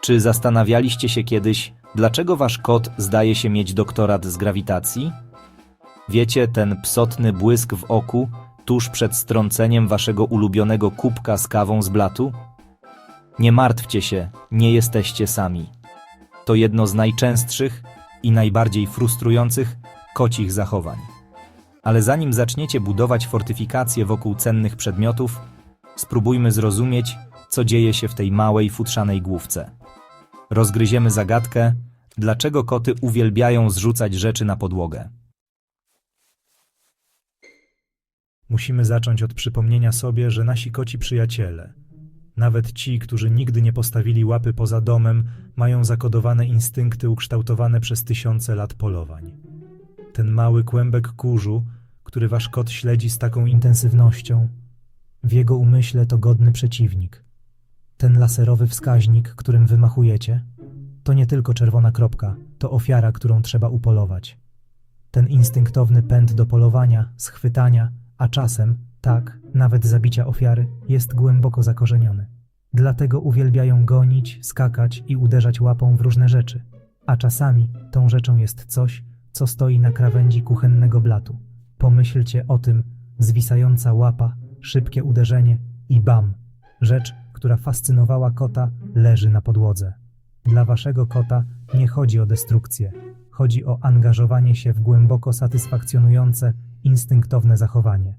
Czy zastanawialiście się kiedyś, dlaczego wasz kot zdaje się mieć doktorat z grawitacji? Wiecie, ten psotny błysk w oku tuż przed strąceniem waszego ulubionego kubka z kawą z blatu? Nie martwcie się, nie jesteście sami. To jedno z najczęstszych i najbardziej frustrujących kocich zachowań. Ale zanim zaczniecie budować fortyfikacje wokół cennych przedmiotów, spróbujmy zrozumieć, co dzieje się w tej małej, futrzanej główce. Rozgryziemy zagadkę, dlaczego koty uwielbiają zrzucać rzeczy na podłogę. Musimy zacząć od przypomnienia sobie, że nasi koci przyjaciele, nawet ci, którzy nigdy nie postawili łapy poza domem, mają zakodowane instynkty ukształtowane przez tysiące lat polowań. Ten mały kłębek kurzu, który wasz kot śledzi z taką intensywnością, w jego umyśle to godny przeciwnik. Ten laserowy wskaźnik, którym wymachujecie, to nie tylko czerwona kropka, to ofiara, którą trzeba upolować. Ten instynktowny pęd do polowania, schwytania, a czasem, tak, nawet zabicia ofiary, jest głęboko zakorzeniony. Dlatego uwielbiają gonić, skakać i uderzać łapą w różne rzeczy. A czasami tą rzeczą jest coś, co stoi na krawędzi kuchennego blatu. Pomyślcie o tym, zwisająca łapa, szybkie uderzenie i bam! Rzecz, która fascynowała kota, leży na podłodze. Dla waszego kota nie chodzi o destrukcję, chodzi o angażowanie się w głęboko satysfakcjonujące, instynktowne zachowanie.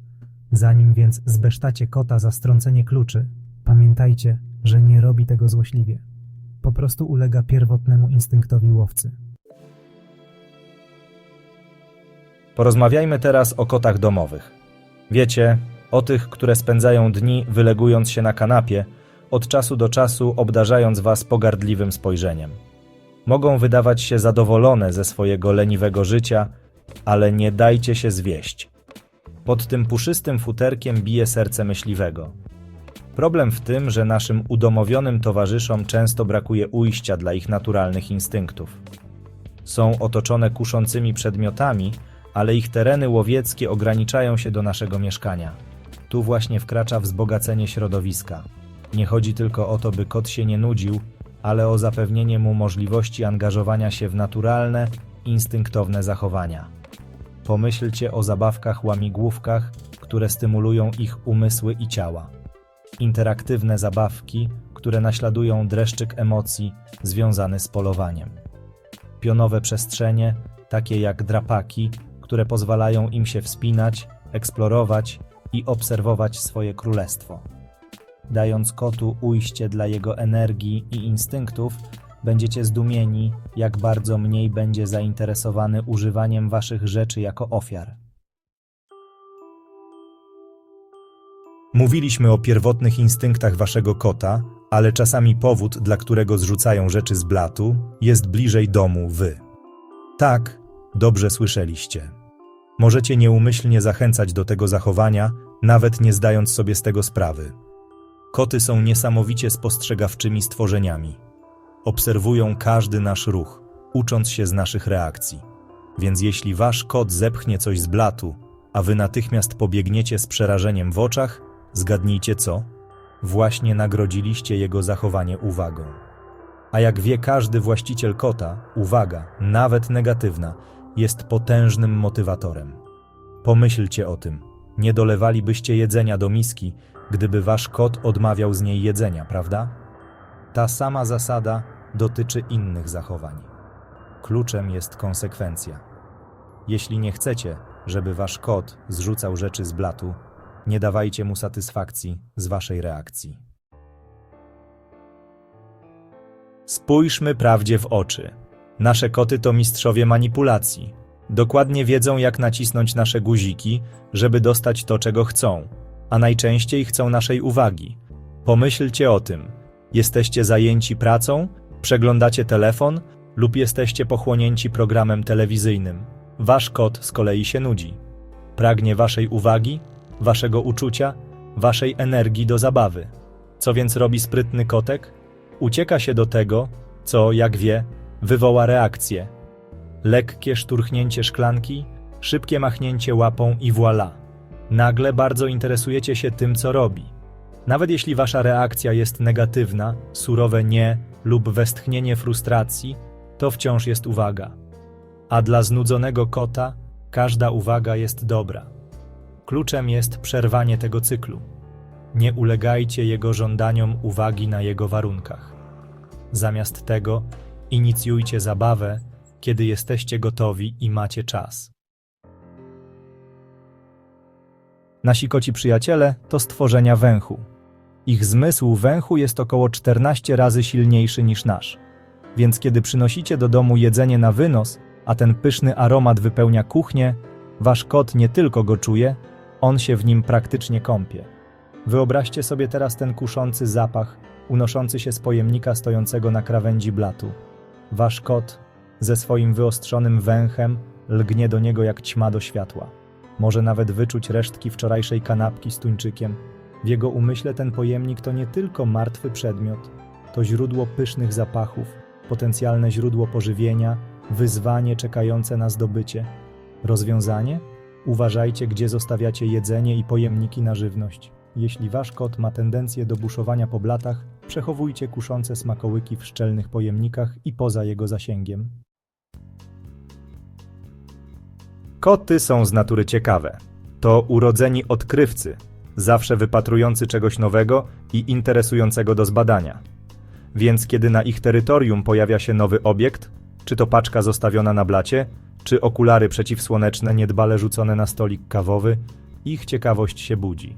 Zanim więc zbesztacie kota za strącenie kluczy, pamiętajcie, że nie robi tego złośliwie. Po prostu ulega pierwotnemu instynktowi łowcy. Porozmawiajmy teraz o kotach domowych. Wiecie, o tych, które spędzają dni wylegując się na kanapie, od czasu do czasu obdarzając was pogardliwym spojrzeniem. Mogą wydawać się zadowolone ze swojego leniwego życia, ale nie dajcie się zwieść. Pod tym puszystym futerkiem bije serce myśliwego. Problem w tym, że naszym udomowionym towarzyszom często brakuje ujścia dla ich naturalnych instynktów. Są otoczone kuszącymi przedmiotami, ale ich tereny łowieckie ograniczają się do naszego mieszkania. Tu właśnie wkracza wzbogacenie środowiska. Nie chodzi tylko o to, by kot się nie nudził, ale o zapewnienie mu możliwości angażowania się w naturalne, instynktowne zachowania. Pomyślcie o zabawkach łamigłówkach, które stymulują ich umysły i ciała. Interaktywne zabawki, które naśladują dreszczyk emocji związany z polowaniem. Pionowe przestrzenie, takie jak drapaki, które pozwalają im się wspinać, eksplorować i obserwować swoje królestwo. Dając kotu ujście dla jego energii i instynktów, będziecie zdumieni, jak bardzo mniej będzie zainteresowany używaniem waszych rzeczy jako ofiar. Mówiliśmy o pierwotnych instynktach waszego kota, ale czasami powód, dla którego zrzucają rzeczy z blatu, jest bliżej domu wy. Tak, dobrze słyszeliście. Możecie nieumyślnie zachęcać do tego zachowania, nawet nie zdając sobie z tego sprawy. Koty są niesamowicie spostrzegawczymi stworzeniami. Obserwują każdy nasz ruch, ucząc się z naszych reakcji. Więc jeśli wasz kot zepchnie coś z blatu, a wy natychmiast pobiegniecie z przerażeniem w oczach, zgadnijcie co? Właśnie nagrodziliście jego zachowanie uwagą. A jak wie każdy właściciel kota, uwaga, nawet negatywna, jest potężnym motywatorem. Pomyślcie o tym. Nie dolewalibyście jedzenia do miski, gdyby wasz kot odmawiał z niej jedzenia, prawda? Ta sama zasada dotyczy innych zachowań. Kluczem jest konsekwencja. Jeśli nie chcecie, żeby wasz kot zrzucał rzeczy z blatu, nie dawajcie mu satysfakcji z waszej reakcji. Spójrzmy prawdzie w oczy. Nasze koty to mistrzowie manipulacji. Dokładnie wiedzą, jak nacisnąć nasze guziki, żeby dostać to, czego chcą, a najczęściej chcą naszej uwagi. Pomyślcie o tym. Jesteście zajęci pracą, przeglądacie telefon lub jesteście pochłonięci programem telewizyjnym. Wasz kot z kolei się nudzi. Pragnie waszej uwagi, waszego uczucia, waszej energii do zabawy. Co więc robi sprytny kotek? Ucieka się do tego, co, jak wie, wywoła reakcję. Lekkie szturchnięcie szklanki, szybkie machnięcie łapą i voilà. Nagle bardzo interesujecie się tym, co robi. Nawet jeśli wasza reakcja jest negatywna, surowe nie lub westchnienie frustracji, to wciąż jest uwaga. A dla znudzonego kota każda uwaga jest dobra. Kluczem jest przerwanie tego cyklu. Nie ulegajcie jego żądaniom uwagi na jego warunkach. Zamiast tego inicjujcie zabawę, kiedy jesteście gotowi i macie czas. Nasi koci przyjaciele to stworzenia węchu. Ich zmysł węchu jest około 14 razy silniejszy niż nasz. Więc kiedy przynosicie do domu jedzenie na wynos, a ten pyszny aromat wypełnia kuchnię, wasz kot nie tylko go czuje, on się w nim praktycznie kąpie. Wyobraźcie sobie teraz ten kuszący zapach, unoszący się z pojemnika stojącego na krawędzi blatu. Wasz kot, ze swoim wyostrzonym węchem, lgnie do niego jak ćma do światła. Może nawet wyczuć resztki wczorajszej kanapki z tuńczykiem. W jego umyśle ten pojemnik to nie tylko martwy przedmiot, to źródło pysznych zapachów, potencjalne źródło pożywienia, wyzwanie czekające na zdobycie. Rozwiązanie? Uważajcie, gdzie zostawiacie jedzenie i pojemniki na żywność. Jeśli wasz kot ma tendencję do buszowania po blatach, przechowujcie kuszące smakołyki w szczelnych pojemnikach i poza jego zasięgiem. Koty są z natury ciekawe. To urodzeni odkrywcy, zawsze wypatrujący czegoś nowego i interesującego do zbadania. Więc kiedy na ich terytorium pojawia się nowy obiekt, czy to paczka zostawiona na blacie, czy okulary przeciwsłoneczne niedbale rzucone na stolik kawowy, ich ciekawość się budzi.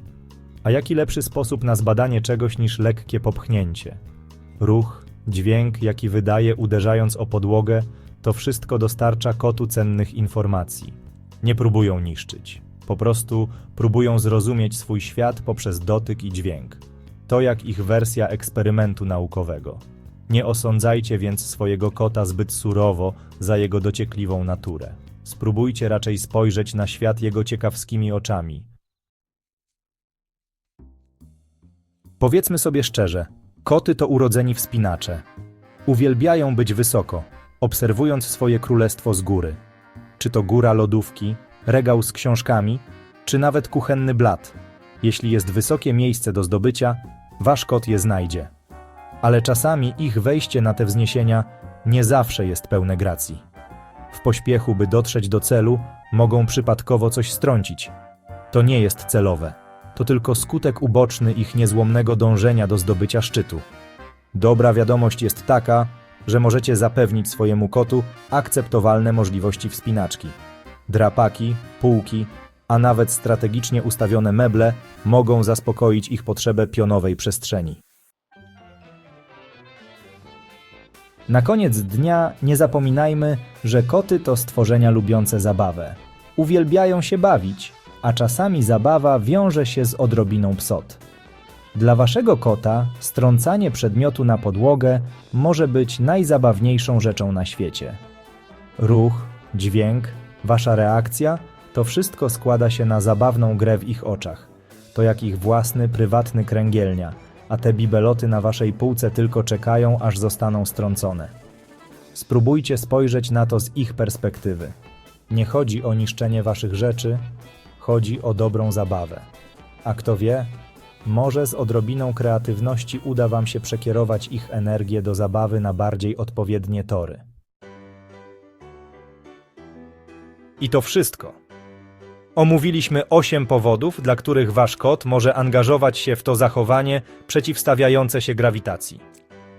A jaki lepszy sposób na zbadanie czegoś niż lekkie popchnięcie? Ruch, dźwięk, jaki wydaje uderzając o podłogę, to wszystko dostarcza kotu cennych informacji. Nie próbują niszczyć. Po prostu próbują zrozumieć swój świat poprzez dotyk i dźwięk. To jak ich wersja eksperymentu naukowego. Nie osądzajcie więc swojego kota zbyt surowo za jego dociekliwą naturę. Spróbujcie raczej spojrzeć na świat jego ciekawskimi oczami. Powiedzmy sobie szczerze, koty to urodzeni wspinacze. Uwielbiają być wysoko, obserwując swoje królestwo z góry. Czy to góra lodówki, regał z książkami, czy nawet kuchenny blat. Jeśli jest wysokie miejsce do zdobycia, wasz kot je znajdzie. Ale czasami ich wejście na te wzniesienia nie zawsze jest pełne gracji. W pośpiechu, by dotrzeć do celu, mogą przypadkowo coś strącić. To nie jest celowe. To tylko skutek uboczny ich niezłomnego dążenia do zdobycia szczytu. Dobra wiadomość jest taka, że możecie zapewnić swojemu kotu akceptowalne możliwości wspinaczki. Drapaki, półki, a nawet strategicznie ustawione meble mogą zaspokoić ich potrzebę pionowej przestrzeni. Na koniec dnia nie zapominajmy, że koty to stworzenia lubiące zabawę. Uwielbiają się bawić, a czasami zabawa wiąże się z odrobiną psot. Dla waszego kota strącanie przedmiotu na podłogę może być najzabawniejszą rzeczą na świecie. Ruch, dźwięk, wasza reakcja to wszystko składa się na zabawną grę w ich oczach. To jak ich własny, prywatny kręgielnia, a te bibeloty na waszej półce tylko czekają, aż zostaną strącone. Spróbujcie spojrzeć na to z ich perspektywy. Nie chodzi o niszczenie waszych rzeczy, chodzi o dobrą zabawę. A kto wie, może z odrobiną kreatywności uda Wam się przekierować ich energię do zabawy na bardziej odpowiednie tory. I to wszystko. Omówiliśmy 8 powodów, dla których Wasz kot może angażować się w to zachowanie przeciwstawiające się grawitacji.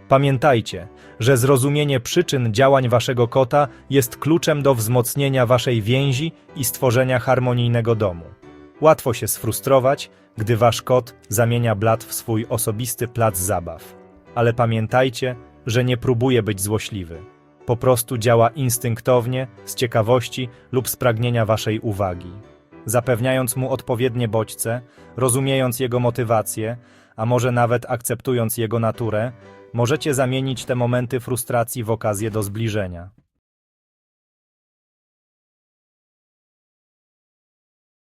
Pamiętajcie, że zrozumienie przyczyn działań Waszego kota jest kluczem do wzmocnienia Waszej więzi i stworzenia harmonijnego domu. Łatwo się sfrustrować, gdy wasz kot zamienia blat w swój osobisty plac zabaw. Ale pamiętajcie, że nie próbuje być złośliwy. Po prostu działa instynktownie, z ciekawości lub z pragnienia waszej uwagi. Zapewniając mu odpowiednie bodźce, rozumiejąc jego motywacje, a może nawet akceptując jego naturę, możecie zamienić te momenty frustracji w okazję do zbliżenia.